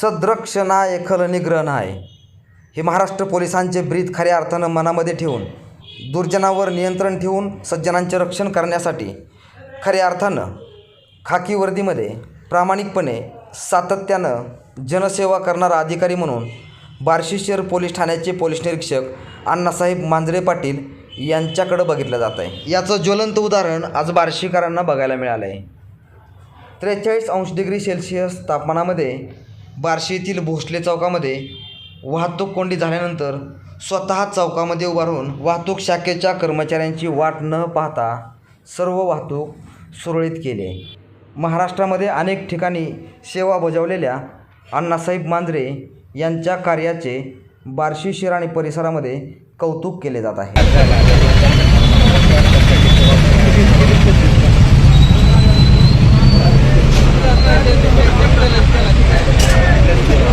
सद्रक्षणाय खल आहे हे महाराष्ट्र पोलिसांचे ब्रीद खऱ्या अर्थानं मनामध्ये ठेवून दुर्जनावर नियंत्रण ठेवून सज्जनांचे रक्षण करण्यासाठी खऱ्या अर्थानं खाकी वर्दीमध्ये प्रामाणिकपणे सातत्यानं जनसेवा करणारा अधिकारी म्हणून बार्शी शहर पोलीस ठाण्याचे पोलीस निरीक्षक अण्णासाहेब मांजरे पाटील यांच्याकडं बघितलं जात आहे. याचं ज्वलंत उदाहरण आज बार्शीकरांना बघायला मिळालं आहे त्रेचाळीस अंश डिग्री सेल्सिअस तापमानामध्ये बार्शी येथील भोसले चौकामध्ये वाहतूक कोंडी झाल्यानंतर स्वतः चौकामध्ये उभा राहून वाहतूक शाखेच्या कर्मचाऱ्यांची वाट न पाहता सर्व वाहतूक सुरळीत केली. महाराष्ट्रामध्ये अनेक ठिकाणी सेवा बजावलेल्या अण्णासाहेब मांजरे यांच्या कार्याचे बार्शी शिराणी आणि परिसरामध्ये कौतुक केले जात आहे.